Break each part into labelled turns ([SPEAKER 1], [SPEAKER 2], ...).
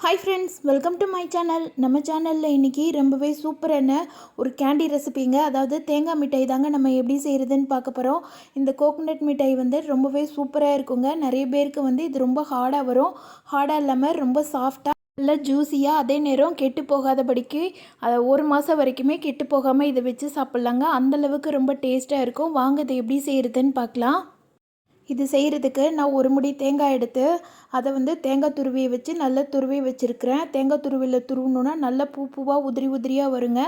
[SPEAKER 1] Hi friends welcome to my channel நம்ம சேனலில் இன்றைக்கி ரொம்பவே சூப்பரான ஒரு கேண்டி ரெசிபிங்க அதாவது தேங்காய் மிட்டாய் தாங்க நம்ம எப்படி செய்கிறதுன்னு பார்க்க போகிறோம் இந்த கோகோனட் மிட்டாய் வந்து ரொம்பவே சூப்பராக இருக்குங்க. நிறைய பேருக்கு வந்து இது ரொம்ப ஹார்டாக வரும். ஹார்டாக இல்லாமல் ரொம்ப சாஃப்டாக நல்லா ஜூஸியாக அதே நேரம் கெட்டு போகாதபடிக்கு அதை ஒரு மாதம் வரைக்குமே கெட்டு போகாமல் இதை வச்சு சாப்பிட்லாங்க. அந்தளவுக்கு ரொம்ப டேஸ்ட்டாக இருக்கும். வாங்க இதை எப்படி செய்கிறதுன்னு பார்க்கலாம். இது செய்கிறதுக்கு நான் ஒரு முடி தேங்காய் எடுத்து அதை வந்து தேங்காய் துருவியை வச்சு நல்லா துருவி வச்சுருக்கிறேன். தேங்காய் துருவியில் துருவணுன்னா நல்லா பூ பூவாக உதிரி உதிரியாக வருங்க.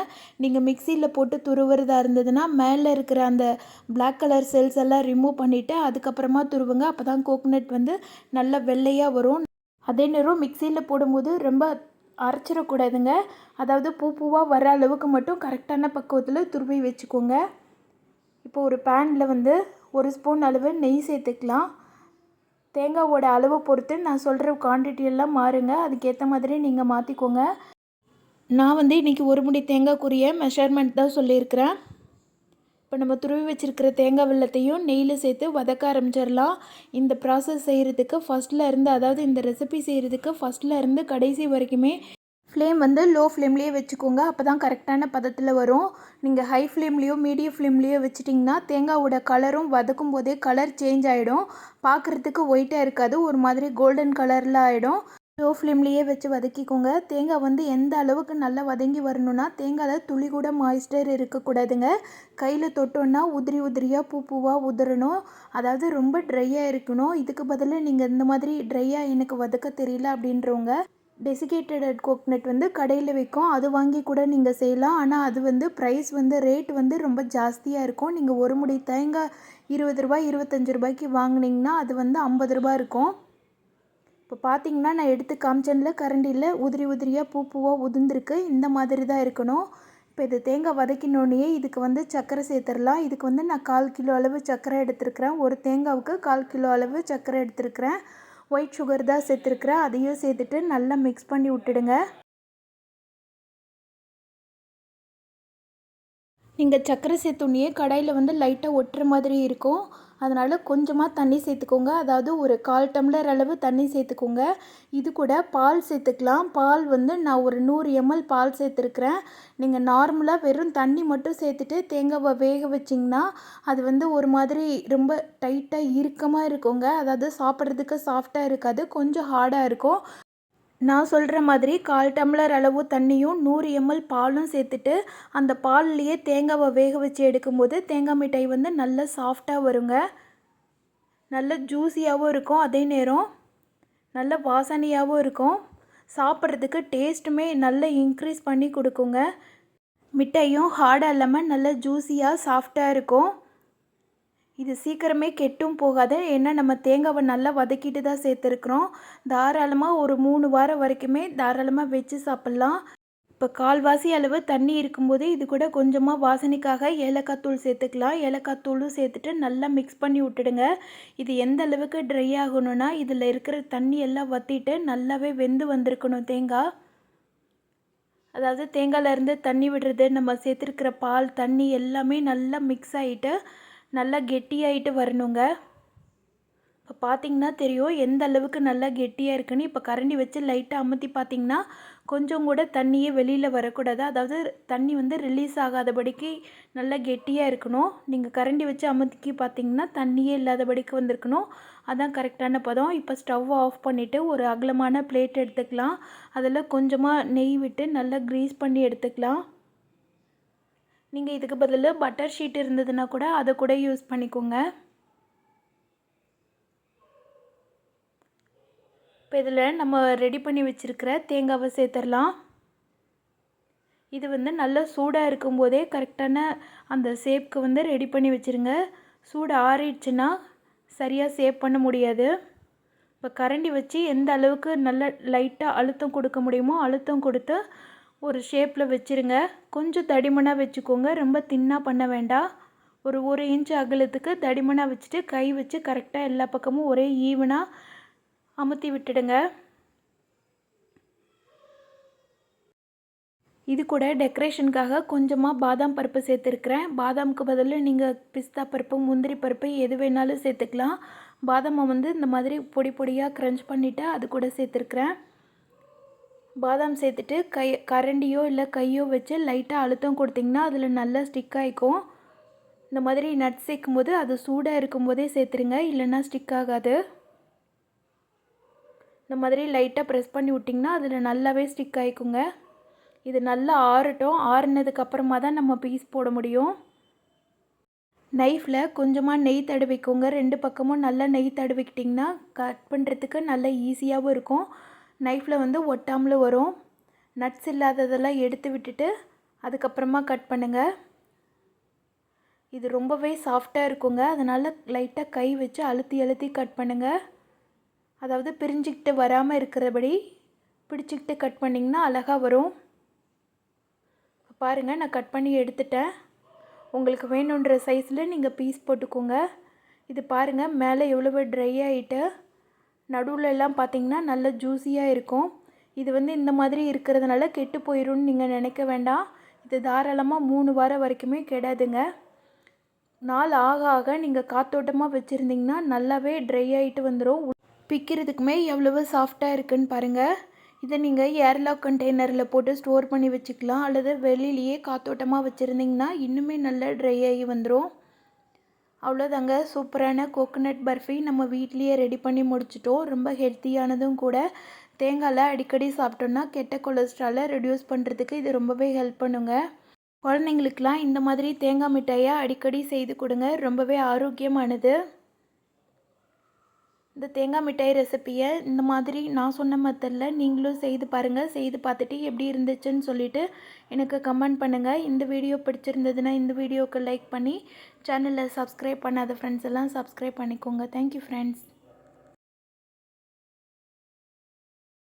[SPEAKER 1] நீங்கள் மிக்சியில் போட்டு துருவுறதா இருந்ததுன்னா மேலே இருக்கிற அந்த பிளாக் கலர் செல்ஸ் எல்லாம் ரிமூவ் பண்ணிவிட்டு அதுக்கப்புறமா துருவுங்க. அப்போ தான் கோகோனட் வந்து நல்லா வெள்ளையாக வரும். அதே நேரம் மிக்சியில் போடும்போது ரொம்ப அரைச்சிடக்கூடாதுங்க. அதாவது பூ பூவாக வர அளவுக்கு மட்டும் கரெக்டான பக்குவத்தில் துருவி வச்சுக்கோங்க. இப்போ ஒரு பேனில் வந்து ஒரு ஸ்பூன் அளவு நெய் சேர்த்துக்கலாம். தேங்காவோட அளவு பொறுத்து நான் சொல்கிற குவான்டிட்டி எல்லாம் மாறுங்க. அதுக்கேற்ற மாதிரி நீங்கள் மாற்றிக்கோங்க நான் வந்து இன்றைக்கி ஒரு முடி தேங்காய்க்குரிய மெஷர்மெண்ட் தான் சொல்லியிருக்கிறேன். இப்போ நம்ம துருவி வச்சுருக்கிற தேங்காய் வெள்ளத்தையும் நெய்யில் சேர்த்து வதக்க ஆரம்பிச்சிடலாம். இந்த ப்ராசஸ் செய்கிறதுக்கு ஃபஸ்ட்டில் இருந்து அதாவது இந்த ரெசிபி செய்கிறதுக்கு ஃபஸ்ட்டில் இருந்து கடைசி வரைக்குமே ஃப்ளேம் வந்து லோ ஃப்ளேம்லேயே வச்சுக்கோங்க. அப்போ தான் கரெக்டான பதத்தில் வரும். நீங்கள் ஹை ஃப்ளேம்லேயோ மீடியம் ஃப்ளேம்லேயோ வச்சிட்டிங்கன்னா தேங்காவோட கலரும் வதக்கும் போதே கலர் சேஞ்ச் ஆகிடும் பார்க்குறதுக்கு ஒயிட்டாக இருக்காது. ஒரு மாதிரி கோல்டன் கலரில் ஆகிடும் லோ ஃப்ளேம்லேயே வச்சு வதக்கிக்கோங்க. தேங்காய் வந்து எந்த அளவுக்கு நல்லா வதங்கி வரணும்னா தேங்காயில் துளி கூட மாய்ஸ்டர் இருக்கக்கூடாதுங்க. கையில் தொட்டோன்னா உதிரி உதிரியாக பூ பூவாக உதிரணும். அதாவது ரொம்ப ட்ரையாக இருக்கணும். இதுக்கு பதிலாக நீங்கள் இந்த மாதிரி ட்ரையாக எனக்கு வதக்க தெரியல அப்படின்றவங்க டெசிகேட்டட் கோக்னட் வந்து கடையில் விற்கும் அது வாங்கி கூட நீங்கள் செய்யலாம். ஆனால் அது வந்து ப்ரைஸ் வந்து ரேட் வந்து ரொம்ப ஜாஸ்தியாக இருக்கும். நீங்கள் ஒரு முடி தேங்காய் இருபது ரூபாய் இருபத்தஞ்சி ரூபாய்க்கு வாங்கினீங்கன்னா அது வந்து ஐம்பது ரூபாய் இருக்கும். இப்போ பார்த்தீங்கன்னா நான் எடுத்து காமிச்சனில் கரண்டியில் உதிரி உதிரியாக பூ பூவாக உதிர்ந்துருக்கு. இந்த மாதிரி தான் இருக்கணும். இப்போ இது தேங்காய் வதக்கினோடனே இதுக்கு வந்து சர்க்கரை சேர்த்துடலாம். இதுக்கு வந்து நான் கால் கிலோ அளவு சர்க்கரை எடுத்துருக்கிறேன். ஒரு தேங்காவுக்கு கால் கிலோ அளவு சர்க்கரை எடுத்துருக்கிறேன். ஒயிட் சுகர் தான் சேர்த்துருக்குறேன் அதையும் சேர்த்துட்டு நல்லா மிக்ஸ் பண்ணி விட்டுடுங்க. நீங்கள் சர்க்கரை சேர்த்துனியே கடாயில் வந்து லைட்டாக ஒட்டுற மாதிரி இருக்கும். அதனால் கொஞ்சமாக தண்ணி சேர்த்துக்கோங்க. அதாவது ஒரு கால் டம்ளர் அளவு தண்ணி சேர்த்துக்கோங்க. இது கூட பால் சேர்த்துக்கலாம். பால் வந்து நான் ஒரு நூறு எம்எல் பால் சேர்த்துருக்குறேன். நீங்கள் நார்மலாக வெறும் தண்ணி மட்டும் சேர்த்துட்டு தேங்காவை வேக வச்சிங்கன்னா அது வந்து ஒரு மாதிரி ரொம்ப டைட்டாக இறுக்கமாக இருக்குங்க. அதாவது சாப்பிட்றதுக்கு சாஃப்டாக இருக்காது. கொஞ்சம் ஹார்டாக இருக்கும். நான் சொல்கிற மாதிரி கால் டம்ளர் அளவு தண்ணியும் நூறு எம்எல் பாலும் சேர்த்துட்டு அந்த பால்லையே தேங்காவை வேக வச்சு எடுக்கும்போது தேங்காய் மிட்டாய் வந்து நல்ல சாஃப்டாக வருங்க. நல்ல ஜூஸியாகவும் இருக்கும் அதே நேரம். நல்ல வாசனையாகவும் இருக்கும். சாப்பிட்றதுக்கு டேஸ்ட்டுமே நல்ல இன்க்ரீஸ் பண்ணி கொடுக்குங்க. மிட்டாயும் ஹார்டாக இல்லாமல் நல்ல ஜூஸியாக சாஃப்டாக இருக்கும். இது சீக்கிரமே கெட்டும் போகாது. ஏன்னா நம்ம தேங்காவை நல்லா வதக்கிட்டு தான் சேர்த்துருக்குறோம். தாராளமாக ஒரு மூணு வாரம் வரைக்குமே தாராளமாக வச்சு சாப்பிட்லாம். இப்போ கால்வாசி அளவு தண்ணி இருக்கும்போது இது கூட கொஞ்சமாக வாசனைக்காக ஏலக்காய் தூள் சேர்த்துக்கலாம். ஏலக்காய் தூளும் சேர்த்துட்டு நல்லா மிக்ஸ் பண்ணி விட்டுடுங்க. இது எந்த அளவுக்கு ட்ரை ஆகணும்னா இதில் இருக்கிற தண்ணி எல்லாம் வற்றிட்டு நல்லாவே வெந்து வந்திருக்கணும் தேங்காய் அதாவது தேங்காயிலேருந்து தண்ணி விடுறது நம்ம சேர்த்துருக்கிற பால் தண்ணி எல்லாமே நல்லா மிக்ஸ் ஆகிட்டு நல்லா கெட்டியாயிட்டு வரணுங்க. இப்போ பார்த்தீங்கன்னா தெரியும் எந்த அளவுக்கு நல்லா கெட்டியாக இருக்குன்னு. இப்போ கரண்டி வச்சு லைட்டாக அமுத்தி பார்த்தீங்கன்னா கொஞ்சம் கூட தண்ணியே வெளியில் வரக்கூடாது. அதாவது தண்ணி வந்து ரிலீஸ் ஆகாதபடிக்கு நல்லா கெட்டியாக இருக்கணும். நீங்கள் கரண்டி வச்சு அமுத்தி பார்த்தீங்கன்னா தண்ணியே இல்லாதபடிக்கு வந்திருக்கணும். அதான் கரெக்டான பதம். இப்போ ஸ்டவ் ஆஃப் பண்ணிவிட்டு ஒரு அகலமான பிளேட் எடுத்துக்கலாம். அதில் கொஞ்சமாக நெய் விட்டு நல்லா க்ரீஸ் பண்ணி எடுத்துக்கலாம். நீங்கள் இதுக்கு பதில் பட்டர் ஷீட் இருந்ததுன்னா கூட அதை கூட யூஸ் பண்ணிக்கோங்க. இப்போ இதில் நம்ம ரெடி பண்ணி வச்சுருக்கிற தேங்காவை சேர்த்துடலாம். இது வந்து நல்லா சூடாக இருக்கும்போதே கரெக்டான அந்த சேப்க்கு வந்து ரெடி பண்ணி வச்சுருங்க. சூடு ஆறிடுச்சுன்னா சரியாக சேவ் பண்ண முடியாது. இப்போ கரண்டி வச்சு எந்த அளவுக்கு நல்ல லைட்டாக அழுத்தம் கொடுக்க முடியுமோ அழுத்தம் கொடுத்து ஒரு ஷேப்பில் வச்சுருங்க. கொஞ்சம் தடிமனாக வச்சுக்கோங்க. ரொம்ப தின்னாக பண்ண வேண்டாம். ஒரு ஒரு இன்ச் அகலத்துக்கு தடிமனாக வச்சுட்டு கை வச்சு கரெக்டாக எல்லா பக்கமும் ஒரே ஈவனாக அமுத்தி விட்டுடுங்க. இது கூட டெக்கரேஷனுக்காக கொஞ்சமாக பாதாம் பருப்பு சேர்த்துருக்குறேன். பாதாமுக்கு பதில் நீங்கள் பிஸ்தா பருப்பு முந்திரி பருப்பு எது வேணாலும் சேர்த்துக்கலாம். பாதாமை வந்து இந்த மாதிரி பொடி பொடியாக க்ரன்ச் பண்ணிவிட்டு அது கூட சேர்த்துருக்குறேன். பாதாம் சேர்த்துட்டு கை கரண்டியோ இல்லை கையோ வச்சு லைட்டாக அழுத்தம் கொடுத்திங்கன்னா அதில் நல்லா ஸ்டிக் ஆகிக்கும் இந்த மாதிரி நட் சேர்க்கும் போது அது சூடாக இருக்கும்போதே சேர்த்துருங்க. இல்லைன்னா ஸ்டிக் ஆகாது. இந்த மாதிரி லைட்டாக ப்ரெஸ் பண்ணி விட்டிங்கன்னா அதில் நல்லாவே ஸ்டிக் ஆகிக்குங்க இது நல்லா ஆறட்டும். ஆறுனதுக்கப்புறமா தான் நம்ம பீஸ் போட முடியும். நைஃப்பில் கொஞ்சமாக நெய் தடவிக்கோங்க. ரெண்டு பக்கமும் நல்லா நெய் தடவிக்கிட்டிங்கன்னா கட் பண்ணுறதுக்கு நல்லா ஈஸியாகவும் இருக்கும். நைஃப்பில் வந்து ஒட்டாமலும் வரும். நட்ஸ் இல்லாததெல்லாம் எடுத்து விட்டுட்டு அதுக்கப்புறமா கட் பண்ணுங்கள் இது ரொம்பவே சாஃப்டாக இருக்குங்க. அதனால் லைட்டாக கை வச்சு அழுத்தி அழுத்தி கட் பண்ணுங்கள் அதாவது பிரிஞ்சுக்கிட்டு வராமல் இருக்கிறபடி பிடிச்சிக்கிட்டு கட் பண்ணிங்கன்னா அழகாக வரும். பாருங்கள் நான் கட் பண்ணி எடுத்துட்டேன். உங்களுக்கு வேணுன்ற சைஸில் நீங்கள் பீஸ் போட்டுக்கோங்க. இது பாருங்கள் மேலே எவ்வளவு ட்ரை ஆகிட்டு நடுவில் எல்லாம் பார்த்தீங்கன்னா நல்ல ஜூஸியாக இருக்கும். இது வந்து இந்த மாதிரி இருக்கிறதுனால கெட்டு போயிடும்னு நீங்கள் நினைக்க வேண்டாம். இது தாராளமாக மூணு வாரம் வரைக்குமே கெடாதுங்க. நாள் ஆக ஆக நீங்கள் காத்தோட்டமாக வச்சுருந்தீங்கன்னா நல்லாவே ட்ரை ஆகிட்டு வந்துடும் பிக்கிறதுக்குமே எவ்வளவு சாஃப்டாக இருக்குன்னு பாருங்கள் இதை நீங்கள் ஏர்லாக் கண்டெய்னரில் போட்டு ஸ்டோர் பண்ணி வச்சுக்கலாம். அல்லது வெளியிலேயே காத்தோட்டமாக வச்சுருந்திங்கன்னா இன்னுமே நல்லா ட்ரை ஆகி வந்துடும் அவ்வளோதாங்க சூப்பரான கோகோனட் பர்ஃபி நம்ம வீட்லேயே ரெடி பண்ணி முடிச்சிட்டோம். ரொம்ப ஹெல்த்தியானதும் கூட. தேங்காயில் அடிக்கடி சாப்பிட்டோன்னா கெட்ட கொலஸ்ட்ராலை ரெடியூஸ் பண்ணுறதுக்கு இது ரொம்பவே ஹெல்ப் பண்ணுங்க. குழந்தைங்களுக்கெலாம் இந்த மாதிரி தேங்காய் மிட்டாயை அடிக்கடி செய்து கொடுங்க. ரொம்பவே ஆரோக்கியமானது. இந்த தேங்காய் மிட்டாய் ரெசிப்பியை இந்த மாதிரி நான் சொன்ன மெத்தடில் நீங்களும் செய்து பாருங்கள் செய்து பார்த்துட்டு எப்படி இருந்துச்சுன்னு சொல்லிவிட்டு எனக்கு கமெண்ட் பண்ணுங்கள் இந்த வீடியோ பிடிச்சிருந்ததுன்னா இந்த வீடியோவுக்கு லைக் பண்ணி சேனலில் சப்ஸ்கிரைப் பண்ணாத ஃப்ரெண்ட்ஸ் எல்லாம் சப்ஸ்கிரைப் பண்ணிக்கோங்க. Thank you friends